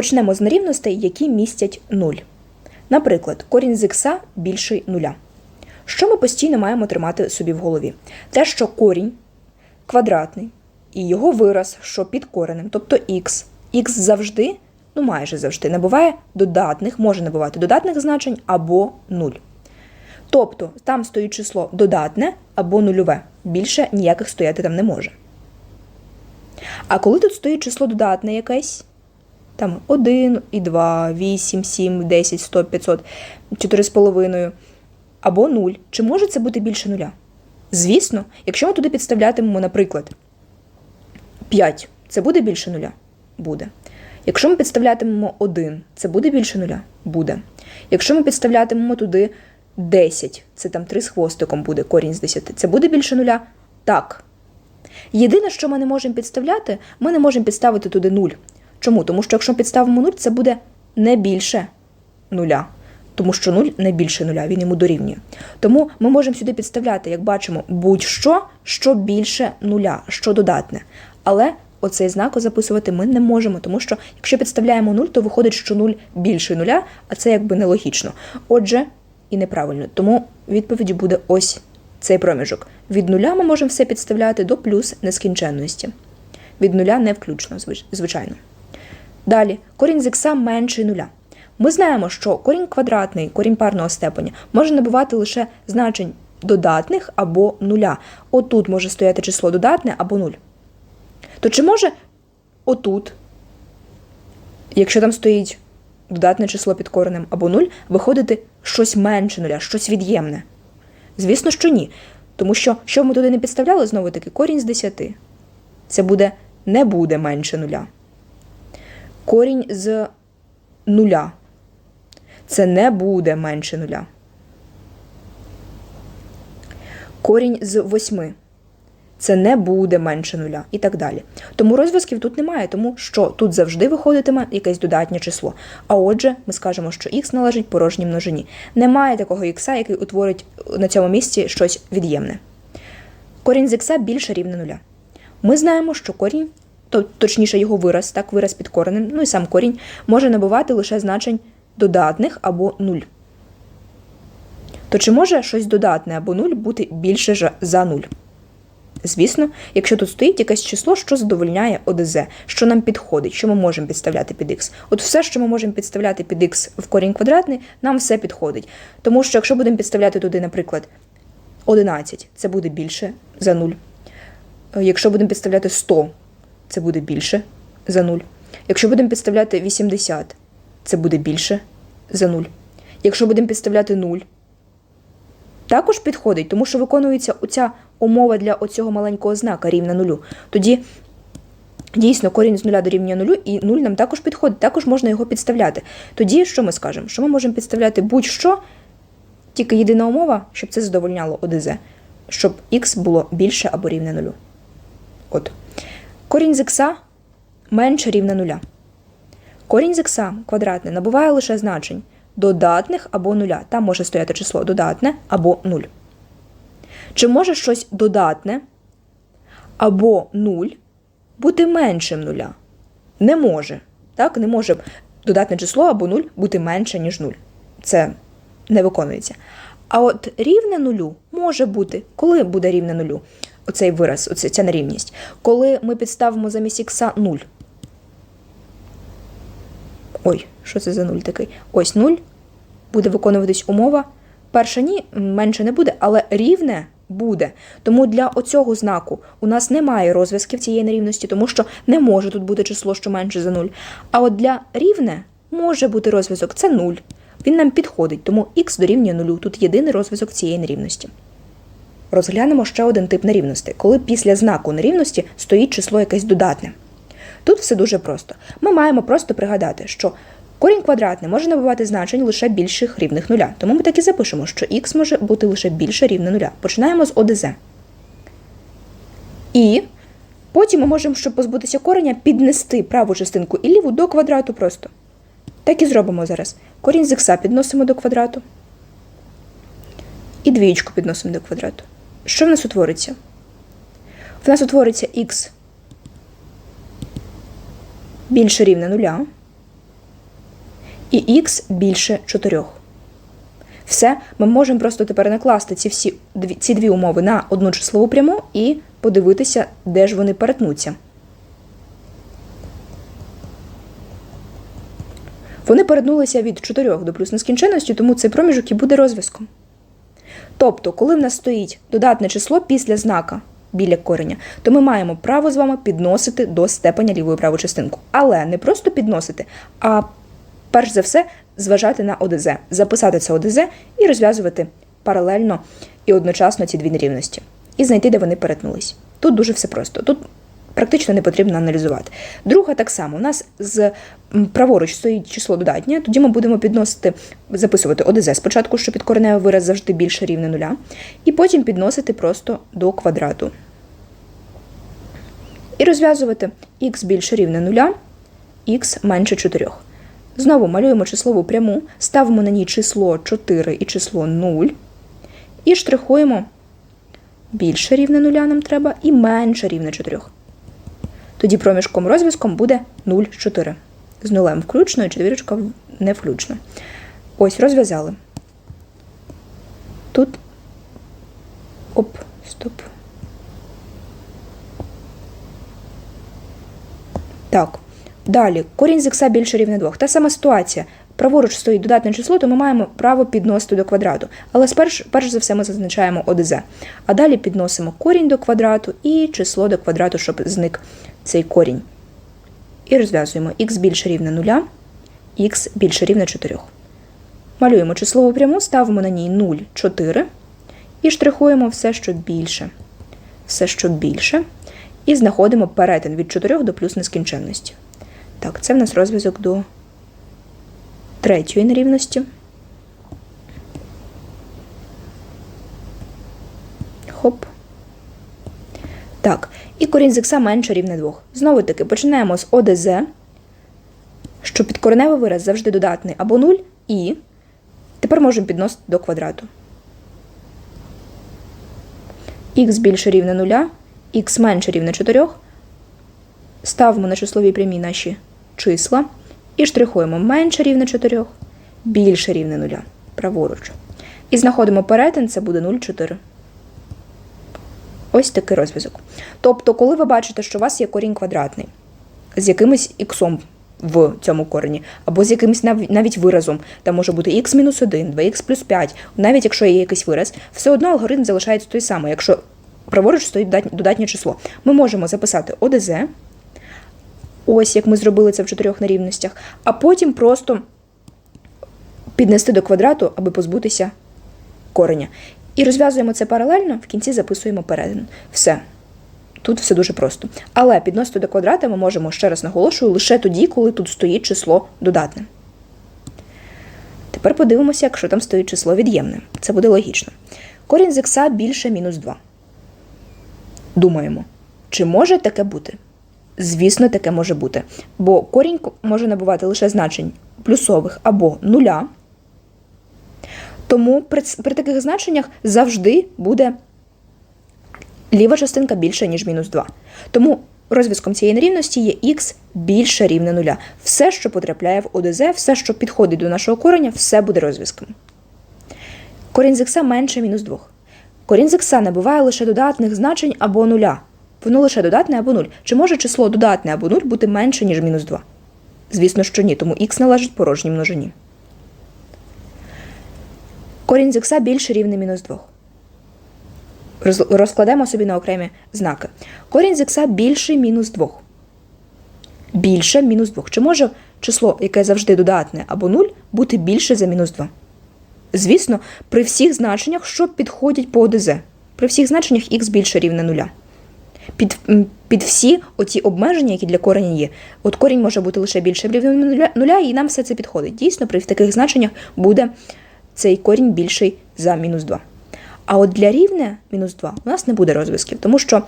Почнемо з нерівностей, які містять 0. Наприклад, корінь з х більший нуля. Що ми постійно маємо тримати собі в голові? Те, що корінь квадратний і його вираз, що під коренем, тобто х, х завжди, ну майже завжди, набуває додатних, може набувати додатних значень або 0. Тобто там стоїть число додатне або нульове. Більше ніяких стояти там не може. А коли тут стоїть число додатне якесь, там 1 і 2, 8, 7, 10, 100, 500, 4,5 або 0, чи може це бути більше нуля? Звісно, якщо ми туди підставлятимемо, наприклад, 5, це буде більше нуля? Буде. Якщо ми підставлятимемо 1, це буде більше нуля? Буде. Якщо ми підставлятимемо туди 10, це там 3 з хвостиком буде корінь з 10, це буде більше нуля? Так. Єдине, що ми не можемо підставляти, ми не можемо підставити туди 0. Чому? Тому що якщо підставимо 0, це буде не більше нуля. Тому що 0 не більше нуля, він йому дорівнює. Тому ми можемо сюди підставляти, як бачимо, будь-що, що більше нуля, що додатне. Але оцей знак записувати ми не можемо, тому що якщо підставляємо 0, то виходить, що 0 більше нуля, а це якби нелогічно. Отже, і неправильно. Тому відповіді буде ось цей проміжок. Від нуля ми можемо все підставляти до плюс нескінченності. Від нуля не включно, звичайно. Далі, корінь з х менший нуля. Ми знаємо, що корінь квадратний, корінь парного степеня може набувати лише значень додатних або нуля. Отут може стояти число додатне або нуль. То чи може отут, якщо там стоїть додатне число під коренем або нуль, виходити щось менше нуля, щось від'ємне? Звісно, що ні. Тому що, що ми туди не підставляли, знову таки, корінь з 10. Це буде не буде менше нуля. Корінь з нуля. Це не буде менше нуля. Корінь з 8. Це не буде менше нуля і так далі. Тому розв'язків тут немає, тому що тут завжди виходитиме якесь додатнє число. А отже, ми скажемо, що х належить порожній множині. Немає такого х, який утворить на цьому місці щось від'ємне. Корінь з х більше рівне нуля. Ми знаємо, що корінь, то, точніше його вираз, так, вираз під коренем, ну і сам корінь, може набувати лише значень додатних або нуль. То чи може щось додатне або нуль бути більше за нуль? Звісно, якщо тут стоїть якесь число, що задовольняє ОДЗ, що нам підходить, що ми можемо підставляти під х. От все, що ми можемо підставляти під х в корінь квадратний, нам все підходить. Тому що якщо будемо підставляти туди, наприклад, 11, це буде більше за 0. Е, Якщо будемо підставляти 100, це буде більше за 0. Якщо будемо підставляти 80, це буде більше за 0. Якщо будемо підставляти 0, також підходить, тому що виконується оця умова для оцього маленького знака рівна нулю. Тоді дійсно корінь з нуля дорівнює нулю, і нуль нам також підходить, також можна його підставляти. Тоді що ми скажемо? Що ми можемо підставляти будь-що, тільки єдина умова, щоб це задовольняло ОДЗ, щоб х було більше або рівне нулю. От. Корінь з х менше рівне нуля. Корінь з х квадратне набуває лише значень додатних або нуля. Там може стояти число додатне або нуль. Чи може щось додатне або нуль бути меншим нуля? Не може. Так? Не може додатне число або нуль бути менше, ніж нуль. Це не виконується. А от рівне нулю може бути, коли буде рівне нулю? Оцей вираз, оця, ця нерівність. Коли ми підставимо замість х 0. Ой, що це за нуль такий? Ось 0. Буде виконуватись умова. Перша ні, менше не буде, але рівне буде. Тому для оцього знаку у нас немає розв'язків цієї нерівності, тому що не може тут бути число, що менше за 0. А от для рівне може бути розв'язок це 0. Він нам підходить, тому х дорівнює 0. Тут єдиний розв'язок цієї нерівності. Розглянемо ще один тип нерівності, коли після знаку нерівності стоїть число якесь додатне. Тут все дуже просто. Ми маємо просто пригадати, що корінь квадратний може набувати значень лише більших рівних нуля. Тому ми так і запишемо, що х може бути лише більше рівне нуля. Починаємо з ОДЗ. І потім ми можемо, щоб позбутися кореня, піднести праву частинку і ліву до квадрату просто. Так і зробимо зараз. Корінь з х підносимо до квадрату. І двієчку підносимо до квадрату. Що в нас утвориться? В нас утвориться х більше рівне нуля. і х більше 4. Все, ми можемо просто тепер накласти ці всі ці дві умови на одну числову пряму і подивитися, де ж вони перетнуться. Вони перетнулися від 4 до плюс нескінченності, тому цей проміжок і буде розв'язком. Тобто, коли в нас стоїть додатне число після знака біля кореня, то ми маємо право з вами підносити до степеня лівої праву частинку. Але не просто підносити, а перш за все зважати на ОДЗ, записати це ОДЗ і розв'язувати паралельно і одночасно ці дві нерівності. І знайти, де вони перетнулись. Тут дуже все просто. Тут практично не потрібно аналізувати. Друга так само. У нас з праворуч стоїть число додатнє, тоді ми будемо підносити, записувати ОДЗ спочатку, що підкореневий вираз завжди більше рівне нуля, і потім підносити просто до квадрату. І розв'язувати х більше рівне нуля, х менше 4. Знову малюємо числову пряму, ставимо на ній число 4 і число 0, і штрихуємо більше рівне нуля нам треба і менше рівне 4. Тоді проміжком розв'язком буде 0, 4. З нулем включно і четвірочка не включно. Ось, розв'язали. Тут. Оп, стоп. Так. Далі, корінь з ікса більше рівне 2. Та сама ситуація. Праворуч стоїть додатне число, то ми маємо право підносити до квадрату. Але сперш, перш за все ми зазначаємо ОДЗ. А далі підносимо корінь до квадрату і число до квадрату, щоб зник цей корінь. І розв'язуємо х більше рівне 0, х більше рівне 4. Малюємо числову пряму, ставимо на ній 0, 4 і штрихуємо все, що більше. Все, що більше. І знаходимо перетин від 4 до плюс нескінченності. Так, це в нас розв'язок до третьої нерівності. Хоп. Так, і корінь з ікса менше рівне 2. Знову таки, починаємо з ОДЗ, що підкореневий вираз завжди додатний або 0, і тепер можемо підносити до квадрату. х більше рівне 0, х менше рівне 4. Ставимо на числовій прямій наші числа і штрихуємо менше рівне 4, більше рівне 0, праворуч. І знаходимо перетин, це буде 0,4. Ось такий розв'язок. Тобто, коли ви бачите, що у вас є корінь квадратний з якимось іксом в цьому корені, або з якимось нав- навіть виразом, там може бути x-1, 2x плюс 5, навіть якщо є якийсь вираз, все одно алгоритм залишається той самий, якщо праворуч стоїть додатнє число. Ми можемо записати ОДЗ, ось як ми зробили це в чотирьох нерівностях, а потім просто піднести до квадрату, аби позбутися кореня. І розв'язуємо це паралельно, в кінці записуємо перетин. Все. Тут все дуже просто. Але підносити до квадрата ми можемо, ще раз наголошую, лише тоді, коли тут стоїть число додатне. Тепер подивимося, якщо там стоїть число від'ємне. Це буде логічно. Корінь з ікса більше мінус 2. Думаємо, чи може таке бути? Звісно, таке може бути. Бо корінь може набувати лише значень плюсових або нуля. Тому при, при таких значеннях завжди буде ліва частинка більша, ніж мінус 2. Тому розв'язком цієї нерівності є х більше рівне нуля. Все, що потрапляє в ОДЗ, все, що підходить до нашого кореня, все буде розв'язком. Корінь з х менше мінус 2. Корінь з х набуває лише додатних значень або нуля. Воно лише додатне або 0. Чи може число додатне або 0 бути менше, ніж мінус 2? Звісно, що ні, тому х належить порожній множині. Корінь з х більше рівне мінус 2. Розкладемо собі на окремі знаки. Корінь з х більше мінус 2. Більше мінус 2. Чи може число, яке завжди додатне або 0, бути більше за мінус 2? Звісно, при всіх значеннях, що підходять по ОДЗ. При всіх значеннях х більше рівне 0. Під, під всі оці обмеження, які для кореня є. От корінь може бути лише більше рівне нуля, нуля, і нам все це підходить. Дійсно, при таких значеннях буде цей корінь більший за мінус 2. А от для рівня мінус 2 у нас не буде розв'язків, тому що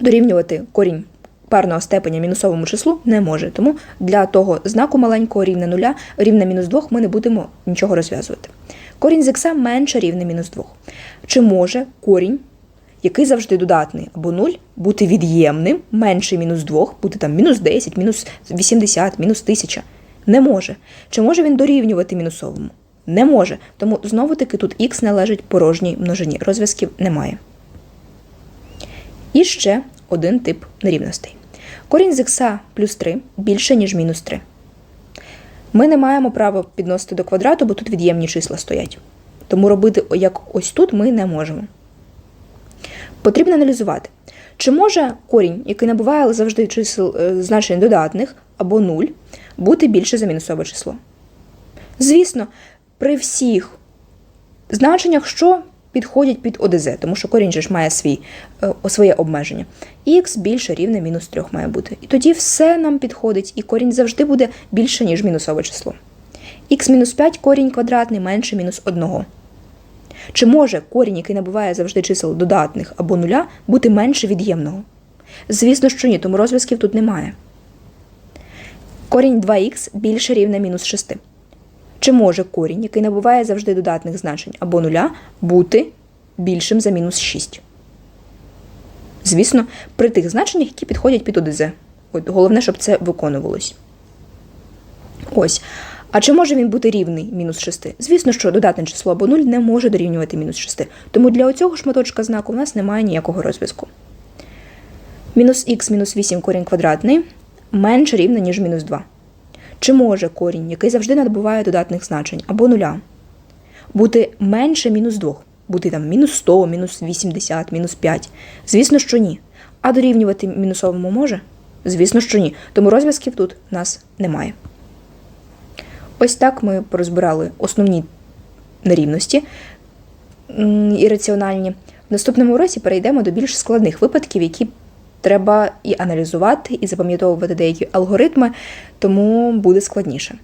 дорівнювати корінь парного степеня мінусовому числу не може. Тому для того знаку маленького рівня нуля, рівня мінус 2 ми не будемо нічого розв'язувати. Корінь з х менше рівня мінус 2. Чи може корінь, який завжди додатний або 0, бути від'ємним, менше мінус 2, бути там мінус 10, мінус 80, мінус 1000? Не може. Чи може він дорівнювати мінусовому? Не може. Тому знову-таки тут х належить порожній множині. Розв'язків немає. І ще один тип нерівностей. Корінь з х плюс 3 більше, ніж мінус 3. Ми не маємо права підносити до квадрату, бо тут від'ємні числа стоять. Тому робити як ось тут ми не можемо. Потрібно аналізувати, чи може корінь, який набуває завжди чисел е, значень додатних або 0, бути більше за мінусове число. Звісно, при всіх значеннях, що підходять під ОДЗ, тому що корінь же ж має свій, е, своє обмеження. Х більше рівне мінус 3 має бути. І тоді все нам підходить, і корінь завжди буде більше, ніж мінусове число. Х мінус 5 корінь квадратний менше мінус 1. Чи може корінь, який набуває завжди чисел додатних або нуля, бути менше від'ємного? Звісно, що ні, тому розв'язків тут немає. Корінь 2х більше рівне мінус 6. Чи може корінь, який набуває завжди додатних значень або нуля, бути більшим за мінус 6? Звісно, при тих значеннях, які підходять під ОДЗ. От головне, щоб це виконувалось. Ось. А чи може він бути рівний мінус 6? Звісно, що додатне число або 0 не може дорівнювати мінус 6. Тому для оцього шматочка знаку в нас немає ніякого розв'язку. Мінус х мінус 8 корінь квадратний менше рівне, ніж мінус 2. Чи може корінь, який завжди набуває додатних значень або нуля, бути менше мінус 2? Бути там мінус 100, мінус 80, мінус 5? Звісно, що ні. А дорівнювати мінусовому може? Звісно, що ні. Тому розв'язків тут нас немає. Ось так ми порозбирали основні нерівності м, ірраціональні. В наступному уроці перейдемо до більш складних випадків, які треба і аналізувати, і запам'ятовувати деякі алгоритми, тому буде складніше.